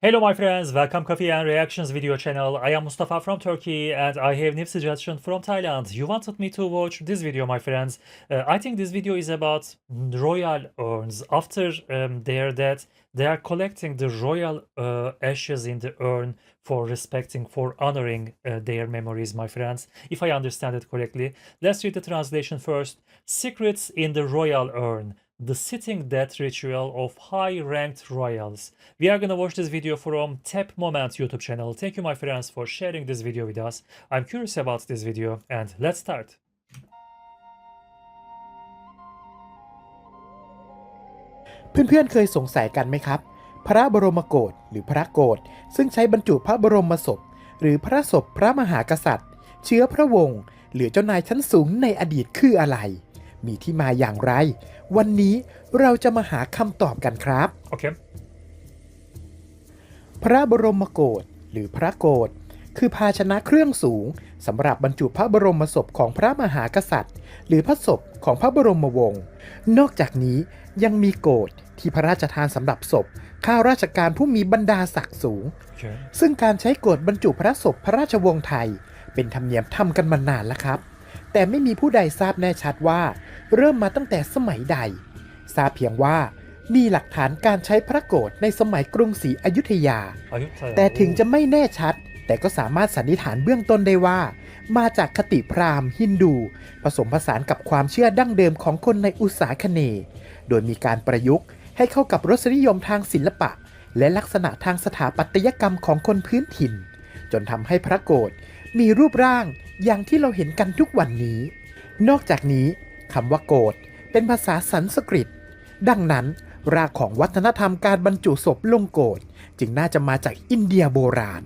Hello my friends, welcome Coffee and Reactions video channel. I am Mustafa from Turkey and I have new suggestion from Thailand. You wanted me to watch this video my friends. Uh, I think this video is about royal urns. After um, their death, they are collecting the royal uh, ashes in the urn for respecting, for honoring uh, their memories my friends. If I understand it correctly. Let's read the translation first. Secrets in the royal urn the sitting death ritual of high ranked royals. We are gonna watch this video from Tap Moment YouTube channel. Thank you, my friends, for sharing this video with us. I'm curious about this video, and let's start. เพื่อนๆเคยสงสัยกันไหมครับ พระบรมโกศหรือพระโกศซึ่งใช้บรรจุพระบรมศพ หรือพระศพพระมหากษัตริย์ เชื้อพระวงศ์หรือเจ้านายชั้นสูงในอดีตคืออะไร มีที่มาอย่างไร วันนี้เราจะมาหาคำตอบกันครับ Okay. พระบรมโกศหรือพระโกศคือภาชนะเครื่องสูงสำหรับบรรจุพระบรมศพของพระมหากษัตริย์ หรือพระศพของพระบรมวงศ์ นอกจากนี้ยังมีโกศที่พระราชทานสำหรับศพข้าราชการผู้มีบรรดาศักดิ์สูง Okay. ซึ่งการใช้โกศบรรจุพระศพพระราชวงศ์ไทย เป็นธรรมเนียมทำกันมานานแล้วครับ แต่ไม่มีผู้ใดทราบแน่ชัดว่า เริ่มมาตั้งแต่สมัยใด ทราบเพียงว่ามีหลักฐานการใช้พระโกศในสมัยกรุงศรีอยุธยา Ayutthaya. แต่ถึงจะไม่แน่ชัด แต่ก็สามารถสันนิษฐานเบื้องต้นได้ว่า มาจากคติพราหมณ์ฮินดู ผสมผสานกับความเชื่อดั้งเดิมของคนในอุษาคเนย์โดยมีการประยุกต์ให้เข้ากับรสนิยมทางศิลปะ และลักษณะทางสถาปัตยกรรมของคนพื้นถิ่น จนทำให้พระโกศมีรูปร่างอย่างที่เราเห็นกันทุกวันนี้ นอกจากนี้ คำว่าโกศเป็นภาษาสันสกฤต ดังนั้น รากของวัฒนธรรมการบรรจุศพลงโกศจึงน่าจะมาจากอินเดียโบราณ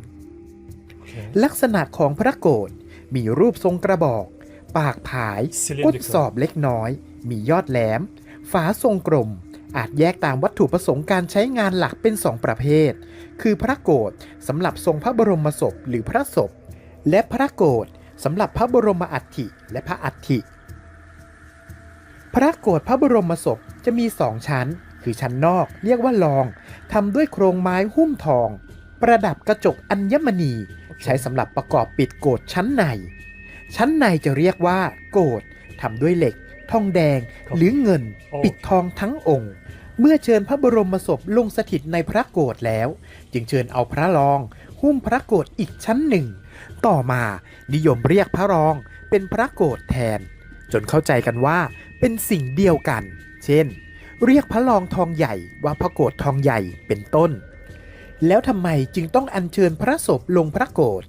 Okay. ลักษณะของพระโกศมีรูปทรงกระบอก ปากผาย Cylindrical ก้นสอบเล็กน้อย มียอดแหลม ฝาทรงกลมอาจแยกตามวัตถุประสงค์การใช้งานหลักเป็นสองประเภท คือพระโกศสำหรับทรงพระบรมศพหรือพระศพ และพระโกศสำหรับพระบรมอัฐิและพระอัฐิ พระโกศพระบรมศพจะมีสองชั้น คือชั้นนอกเรียกว่าลองทำด้วยโครงไม้หุ้มทอง ประดับกระจกอัญมณี ใช้สำหรับประกอบปิดโกศชั้นใน ชั้นในจะเรียกว่า โกศทำด้วยเหล็ก ทองแดงหรือเงิน ปิดทองทั้งองค์ เมื่อเชิญพระบรมศพลงสถิตในพระโกศแล้ว จึงเชิญเอาพระรอง หุ้มพระโกศอีกชั้นหนึ่ง ต่อมานิยมเรียกพระรองเป็นพระโกศแทน จนเข้าใจกันว่าเป็นสิ่งเดียวกัน เช่น เรียกพระรองทองใหญ่ว่าพระโกศทองใหญ่เป็นต้น แล้วทำไมจึงต้องอัญเชิญพระศพลงพระโกศ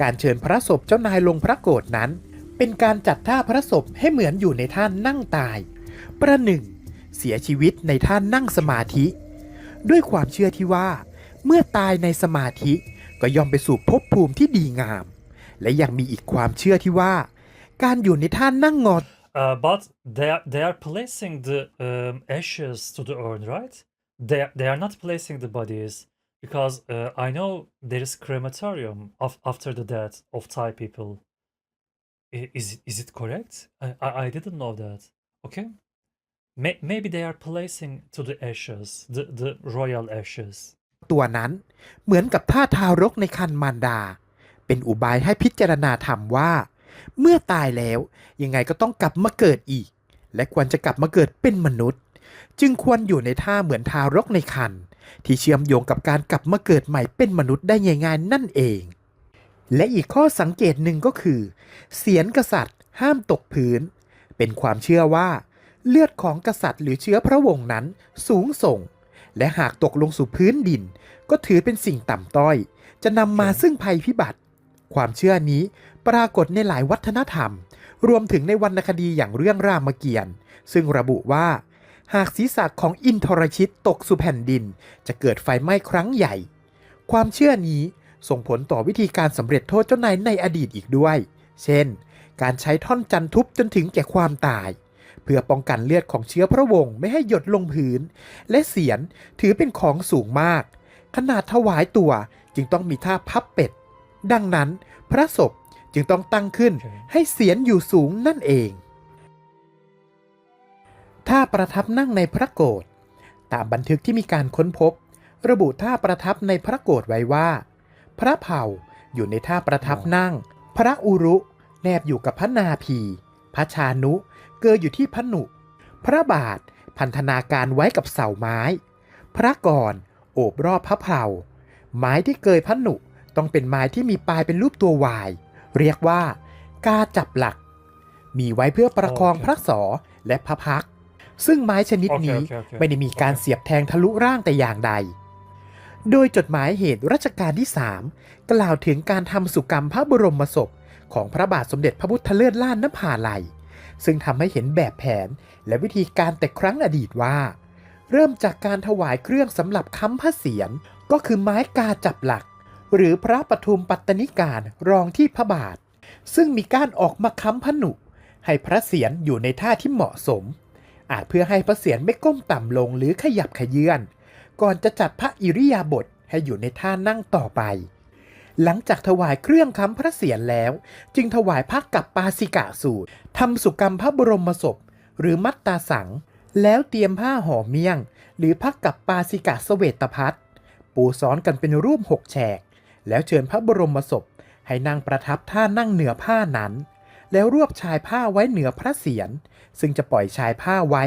การเชิญพระศพเจ้านายลงพระโกศนั้น เป็นการจัดท่าพระศพให้เหมือนอยู่ในท่านั่งตาย ประหนึ่ง เสียชีวิตในท่านั่งสมาธิ ด้วยความเชื่อที่ว่า เมื่อตายในสมาธิก็ย่อมไปสู่ภพภูมิที่ดีงาม และยังมีอีกความเชื่อที่ว่า การอยู่ในท่านั่งงอ Uh, but they are, they are placing the um, ashes to the urn, right? They they are not placing the bodies because uh, I know there is crematorium of, after the death of Thai people. I- Is it- is it correct? I, I I didn't know that. Okay, May, maybe they are placing to the ashes the the royal ashes. ตัวนั้นเหมือนกับท่าทารกในคันมารดา เป็นอุบายให้พิจารณาธรรมว่า เมื่อตายแล้วยังไงก็ต้องกลับมาเกิดอีก และควรจะกลับมาเกิดเป็นมนุษย์ จึงควรอยู่ในท่าเหมือนทารกในคันที่เชื่อมโยงกับการกลับมาเกิดใหม่เป็นมนุษย์ได้ง่ายๆนั่นเอง และอีกข้อสังเกตหนึ่งก็คือ เสียนกษัตริย์ ห้ามตกพื้น เป็นความเชื่อว่า เลือดของกษัตริย์หรือเชื้อพระวงศ์นั้นสูงส่ง และหากตกลงสู่พื้นดิน ก็ถือเป็นสิ่งต่ำต้อย จะนำมาซึ่งภัยพิบัติ ความเชื่อนี้ปรากฏในหลายวัฒนธรรม รวมถึงในวรรณคดีอย่างเรื่องรามเกียรติ์ซึ่งระบุว่า หากศีรษะของอินทรชิตตกสู่แผ่นดิน จะเกิดไฟไหม้ครั้งใหญ่ ความเชื่อนี้ส่งผลต่อวิธีการสำเร็จโทษเจ้านายในอดีตอีกด้วย เช่น การใช้ท่อนจันทุบจนถึงแก่ความตาย เพื่อป้องกันเลือดของเชื้อพระวงศ์ไม่ให้หยดลงพื้น และเสียนถือเป็นของสูงมาก ขนาดถวายตัวจึงต้องมีท่าพับเป็ด ดังนั้นพระศพจึงต้องตั้งขึ้นโอเคให้เสียนอยู่สูงนั่นเองถ้าประทับนั่งในพระโกศตามบันทึกที่มีการค้นพบ ระบุท่าประทับในพระโกรธไว้ว่า พระเผ่าอยู่ในท่าประทับนั่ง พระอุรุ แนบอยู่กับพระนาภีพระชานุ เกยอยู่ที่พระหนุ พระบาทพันธนาการไว้กับเสาไม้ พระกรโอบรอบพระเผ่าไม้ที่เกยพระหนุ ต้องเป็นไม้ที่มีปลายเป็นรูปตัววาย เรียกว่ากาจับหลัก มีไว้เพื่อประคองโอเคพระศอและพระพักตร์ซึ่งไม้ชนิดนี้โอเคโอเคโอเคไม่ได้มีการเสียบแทงทะลุร่างแต่อย่างใด โดยจดหมายเหตุรัชกาลที่ 3 กล่าวถึงการทำสุกรรมพระบรมศพ ของพระบาทสมเด็จพระพุทธเลิศล่านนภาลัย ซึ่งทำให้เห็นแบบแผนและวิธีการแต่ครั้งอดีตว่า เริ่มจากการถวายเครื่องสำหรับค้ำพระเศียรก็คือไม้กาจับหลัก หรือพระปทุมปัตตนิการรองที่พระบาท ซึ่งมีการออกมาค้ำพระหนุให้พระเศียรอยู่ในท่าที่เหมาะสม อาจเพื่อให้พระเศียรไม่ก้มต่ำลงหรือขยับขยื่นก่อนจะจัดพระอิริยาบถให้อยู่ในท่านั่งต่อไป หลังจากถวายเครื่องค้ำพระเศียรแล้ว จึงถวายพระกับปาสิกะสูตรทำสุกรรมพระบรมศพ หรือมัตตาสัง แล้วเตรียมผ้าห่อเมี่ยง หรือพักกับปาสิกะเสเวตพัทปูซ้อนกันเป็นรูปหกแฉก แล้วเชิญพระบรมศพให้นั่งประทับท่านั่งเหนือผ้านั้น แล้วรวบชายผ้าไว้เหนือพระเศียรซึ่งจะปล่อยชายผ้าไว้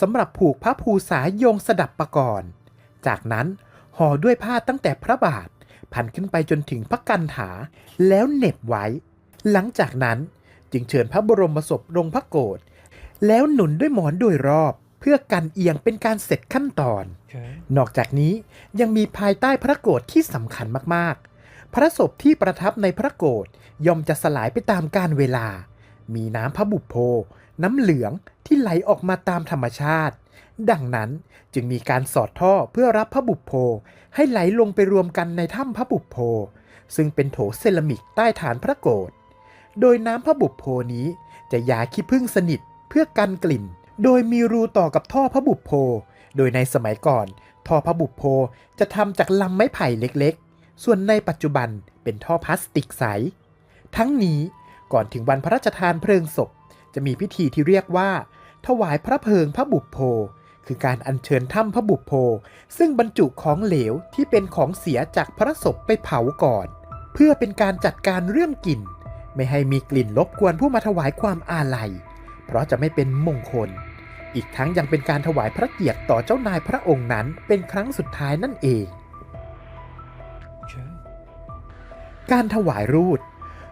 สำหรับผูกพระภูษาโยงสดับประกรณ์จากนั้นห่อด้วยผ้าตั้งแต่พระบาท พันขึ้นไปจนถึงพระกันถาแล้วเหน็บไว้ หลังจากนั้นจึงเชิญพระบรมศพลงพระโกรธแล้วหนุนด้วยหมอนโดยรอบเพื่อกันเอียงเป็นการเสร็จขั้นตอน Okay. นอกจากนี้ยังมีภายใต้พระโกรธที่สำคัญมากๆ พระศพที่ประทับในพระโกรธย่อมจะสลายไปตามกาลเวลา มีน้ำพระบุพโพ น้ำเหลืองที่ไหลออกมาตามธรรมชาติ ดังนั้นจึงมีการสอดท่อเพื่อรับพระบุพโพ ให้ไหลลงไปรวมกันในถ้ำพระบุพโพ ซึ่งเป็นโถเซรามิกใต้ฐานพระโกรธโดยน้ำพระบุพโพนี้จะยาขี้ผึ้งสนิทเพื่อกันกลิ่น โดยมีรูต่อกับท่อพระบุพโพ โดยในสมัยก่อน ท่อพระบุพโพจะทำจากลำไม้ไผ่เล็ก ส่วนในปัจจุบันเป็นท่อพลาสติกใส ทั้งนี้ก่อนถึงวันพระราชทานเพลิงศพ จะมีพิธีที่เรียกว่า ถวายพระเพลิงพระบุพโพคือการอัญเชิญถ้ำพระบุพโพซึ่งบรรจุของเหลวที่เป็นของเสียจากพระศพไปเผาก่อน เพื่อเป็นการจัดการเรื่องกลิ่น ไม่ให้มีกลิ่นรบกวนผู้มาถวายความอาลัย เพราะจะไม่เป็นมงคล อีกทั้งยังเป็นการถวายพระเกียรติต่อเจ้านายพระองค์นั้นเป็นครั้งสุดท้ายนั่นเอง การถวายรูด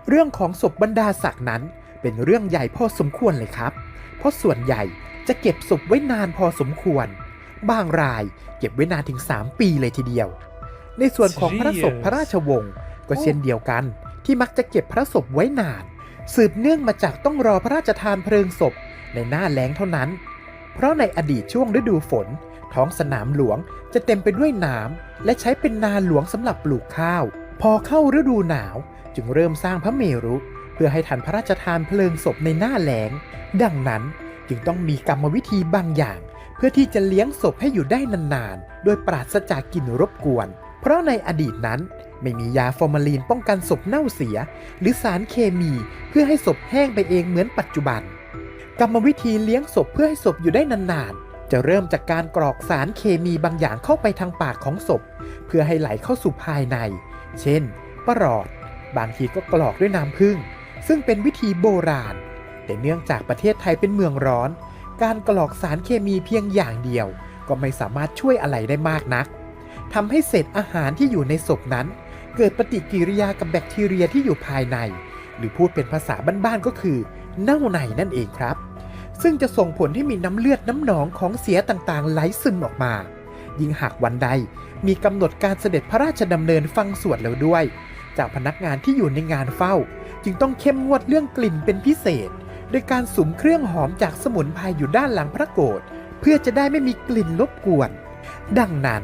เรื่องของศพบรรดาศักดิ์นั้นเป็นเรื่องใหญ่พอสมควรเลยครับ เพราะส่วนใหญ่จะเก็บศพไว้นานพอสมควร บางรายเก็บไว้นานถึง 3 ปีเลยทีเดียว ในส่วนของพระศพพระราชวงศ์ก็เช่นเดียวกันที่มักจะเก็บพระศพไว้นาน สืบเนื่องมาจากต้องรอพระราชทานเพลิงศพในหน้าแล้งเท่านั้น เพราะในอดีตช่วงฤดูฝน ท้องสนามหลวงจะเต็มไปด้วยน้ำและใช้เป็นนาหลวงสำหรับปลูกข้าว พอเข้าฤดูหนาวจึงเริ่มสร้างพระเมรุ เพื่อให้ทันพระราชทานเพลิงศพในหน้าแล้ง ดังนั้นจึงต้องมีกรรมวิธีบางอย่าง เพื่อที่จะเลี้ยงศพให้อยู่ได้นานๆ โดยปราศจากกลิ่นรบกวน เพราะในอดีตนั้นไม่มียาฟอร์มาลีนป้องกันศพเน่าเสีย หรือสารเคมีเพื่อให้ศพแห้งไปเองเหมือนปัจจุบัน กรรมวิธีเลี้ยงศพเพื่อให้ศพอยู่ได้นานๆ จะเริ่มจากการกรอกสารเคมีบางอย่างเข้าไปทางปากของศพ เพื่อให้ไหลเข้าสู่ภายใน เช่นประหลอด บางทีก็กรอกด้วยน้ำผึ้งซึ่งเป็นวิธีโบราณ แต่เนื่องจากประเทศไทยเป็นเมืองร้อน การกรอกสารเคมีเพียงอย่างเดียว ก็ไม่สามารถช่วยอะไรได้มากนักทำให้เศษอาหารที่อยู่ในศพนั้น เกิดปฏิกิริยากับแบคทีเรียที่อยู่ภายใน หรือพูดเป็นภาษาบ้านๆก็คือ เน่าในนั่นเองครับ ซึ่งจะส่งผลให้มีน้ำเลือดน้ำหนองของเสียต่างๆไหลซึมออกมา ยิ่งหากวันใด มีกำหนดการเสด็จพระราชดำเนินฟังสวดแล้วด้วย จากพนักงานที่อยู่ในงานเฝ้า จึงต้องเข้มงวดเรื่องกลิ่นเป็นพิเศษ โดยการสุมเครื่องหอมจากสมุนไพรอยู่ด้านหลังพระโกรธเพื่อจะได้ไม่มีกลิ่นรบกวน ดังนั้น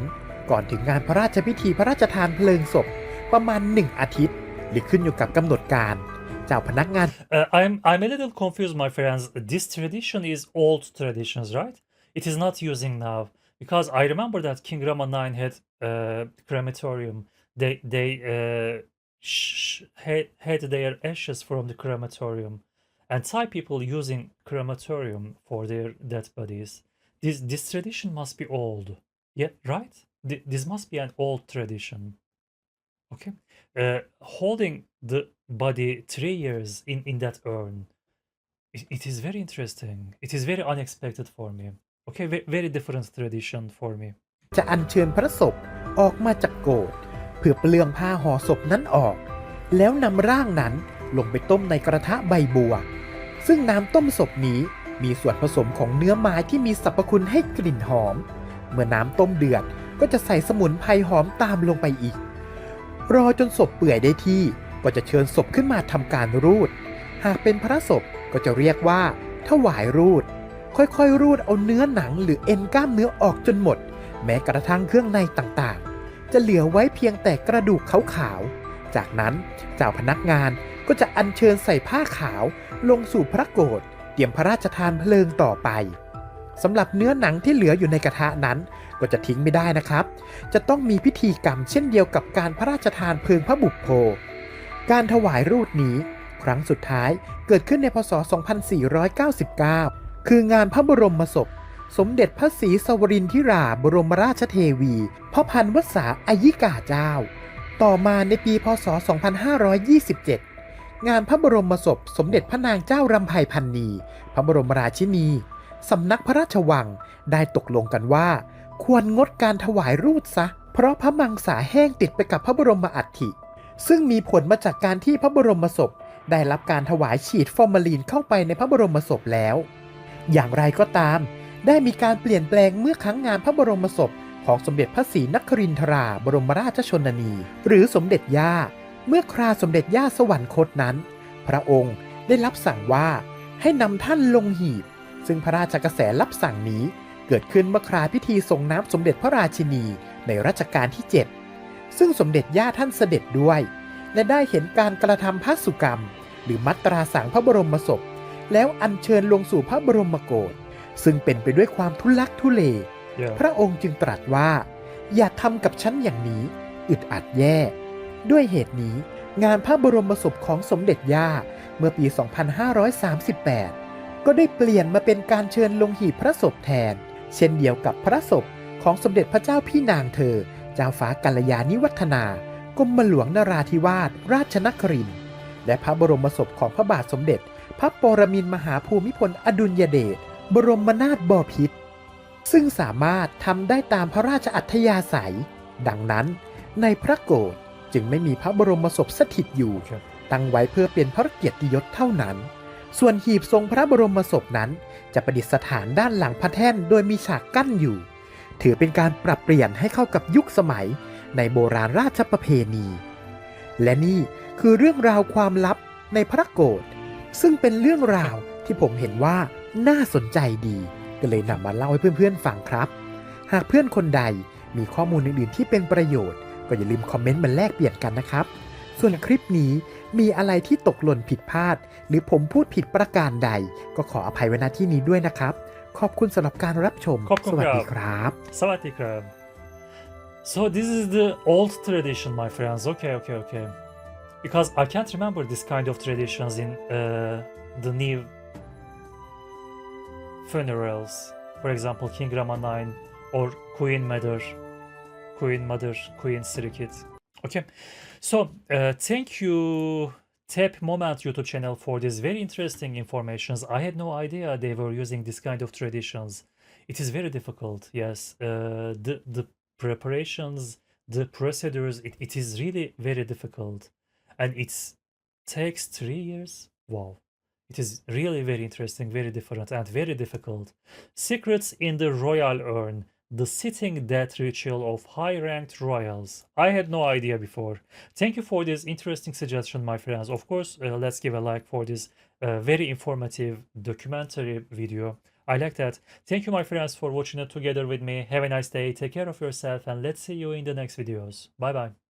ก่อนถึงงานพระราชพิธีพระราชทานเพลิงศพประมาณหนึ่งอาทิตย์ หรือขึ้นอยู่กับกำหนดการเจ้าพนักงาน Uh, I'm I'm a little confused, my friends. This tradition is old traditions, right? It is not using now because I remember that King Rama IX had uh, crematorium. They they uh, sh- had, had their ashes from the crematorium, and Thai people using crematorium for their dead bodies. This this tradition must be old. Yeah, right? th- this must be an old tradition. Okay, uh, holding the body three years in in that urn. It is very interesting. It is very unexpected for me. Okay, ve- very different tradition for me. จะอัญเชิญพระศพออกมาจากโกรธเพื่อเปลืองผ้าห่อศพนั้นออก แล้วนำร่างนั้นลงไปต้มในกระทะใบบัว ซึ่งน้ำต้มศพนี้มีส่วนผสมของเนื้อไม้ที่มีสรรพคุณให้กลิ่นหอม เมื่อน้ำต้มเดือดก็จะใส่สมุนไพรหอมตามลงไปอีก รอจนศพเปื่อยได้ที่ก็จะเชิญศพขึ้นมาทำการรูด หากเป็นพระศพก็จะเรียกว่าถวายรูด ค่อยๆ รูดเอาเนื้อหนังหรือเอ็นกล้ามเนื้อออกจนหมด แม้กระทั่งเครื่องในต่างๆ จะเหลือไว้เพียงแต่กระดูกขาวๆ จากนั้นเจ้าพนักงานก็จะอัญเชิญใส่ผ้าขาวลงสู่พระโกรธเตรียมพระราชทานเพลิงต่อไปสำหรับเนื้อหนังที่เหลืออยู่ในกระทะนั้น ก็จะทิ้งไม่ได้นะครับ จะต้องมีพิธีกรรมเช่นเดียวกับการพระราชทานเพลิงพระบุพโภการถวายรูปนี้ ครั้งสุดท้ายเกิดขึ้นในพศ 2499 คืองานพระบรมศพ สมเด็จพระศรีสวรินทิราบรมราชเทวี พระพันวษาอายิกาเจ้า ต่อมาในปีพศ 2527 งานพระบรมศพ สมเด็จพระนางเจ้ารำไพพันนี พระบรมราชินีสำนักพระราชวังได้ตกลงกันว่า ควรงดการถวายรูปซะ เพราะพระมังสาแห้งติดไปกับพระบรมอัฐิ ซึ่งมีผลมาจากการที่พระบรมศพ ได้รับการถวายฉีดฟอร์มาลีนเข้าไปในพระบรมศพแล้ว อย่างไรก็ตาม ได้มีการเปลี่ยนแปลงเมื่อครั้งงานพระบรมศพของสมเด็จพระศรีนครินทราบรมราชชนนี หรือสมเด็จย่า เมื่อคราสมเด็จย่าสวรรคตนั้น พระองค์ได้รับสั่งว่าให้นำท่านลงหีบ ซึ่งพระราชกระแสรับสั่งนี้เกิดขึ้นเมื่อคราพิธีส่งน้ำสมเด็จพระราชินีในรัชกาลที่ 7 ซึ่งสมเด็จย่าท่านเสด็จด้วย และได้เห็นการกระทำพระสุกรรม หรือมัตราสังพระบรมศพ แล้วอัญเชิญลงสู่พระบรมโกศซึ่งเป็นไปด้วยความทุลักทุเล Yeah. พระองค์จึงตรัสว่า อย่าทำกับฉันอย่างนี้ อึดอัดแย่ ด้วยเหตุนี้ งานพระบรมศพของสมเด็จย่า เมื่อปี 2538 ก็ได้เปลี่ยนมาเป็นการเชิญลงหีบพระศพแทน เช่นเดียวกับพระศพของสมเด็จพระเจ้าพี่นางเธอ เจ้าฟ้ากัลยาณิวัฒนากรมหลวงนราธิวาสราชนครินทร์และพระบรมศพของพระบาทสมเด็จ พระปรมินทรมหาภูมิพลอดุลยเดชบรมนาถบพิตรซึ่งสามารถทำได้ตามพระราชอัธยาศัย ดังนั้นในพระโกรธจึงไม่มีพระบรมศพสถิตอยู่ Okay. ตั้งไว้เพื่อเป็นพระเกียรติยศเท่านั้น ส่วนหีบทรงพระบรมศพนั้น จะประดิษฐานด้านหลังพระแท่นโดยมีฉากกั้นอยู่ ถือเป็นการปรับเปลี่ยนให้เข้ากับยุคสมัยในโบราณราชประเพณี และนี่คือเรื่องราวความลับในพระโกรธ ซึ่งเป็นเรื่องราวที่ผมเห็นว่าน่าสนใจดี ก็เลยนำมาเล่าให้เพื่อนๆฟังครับ หากเพื่อนคนใดมีข้อมูลอื่นๆที่เป็นประโยชน์ ก็อย่าลืมคอมเมนต์มาแลกเปลี่ยนกันนะครับ ส่วนคลิปนี้มีอะไรที่ตกหล่นผิดพลาด หรือผมพูดผิดประการใด ก็ขออภัยไว้ณที่นี้ด้วยนะครับ ขอบคุณสำหรับการรับชมขอบคุณสวัสดีครับครับ Sawadee krab. So this is the old tradition, my friends. Okay, okay, okay. Because I can't remember this kind of traditions in uh, the new funerals. For example, King Rama 9 or Queen Mother, Queen Mother, Queen Sirikit. Okay, so uh, thank you, Tap Moment YouTube channel for this very interesting informations. I had no idea they were using this kind of traditions. It is very difficult. Yes, uh, the the preparations, the procedures. It, it is really very difficult, and it takes three years. Wow. It is really very interesting, very different, and very difficult. Secrets in the royal urn. The sitting death ritual of high ranked royals. I had no idea before. Thank you for this interesting suggestion, my friends. Of course, uh, let's give a like for this uh, very informative documentary video. I like that. Thank you, my friends, for watching it together with me. Have a nice day. Take care of yourself, and let's see you in the next videos. Bye bye.